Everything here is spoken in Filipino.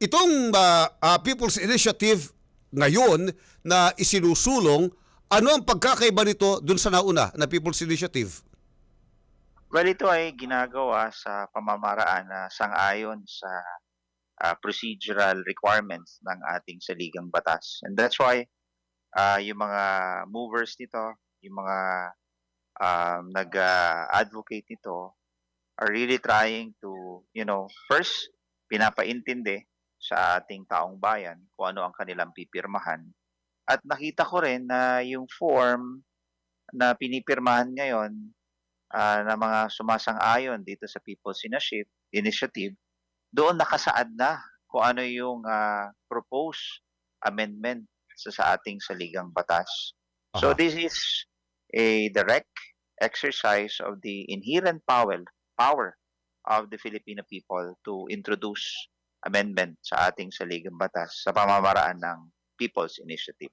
itong ah, ah, People's Initiative ngayon na isinusulong, ano ang pagkakaiba nito dun sa nauna na People's Initiative? Well, ito ay ginagawa sa pamamaraan na sang-ayon sa ah, procedural requirements ng ating saligang batas. And that's why ah, yung mga movers nito, yung mga um, nag-advocate nito are really trying to, you know, first, pinapaintindi sa ating taong bayan kung ano ang kanilang pipirmahan. At nakita ko rin na yung form na pinipirmahan ngayon ah, na mga sumasang-ayon dito sa People's Initiative, Initiative doon nakasaad na kung ano yung ah, proposed amendment sa, sa ating saligang batas. So Aha. this is a direct exercise of the inherent power power of the Filipino people to introduce amendment sa ating saligang batas sa pamamaraan ng People's Initiative.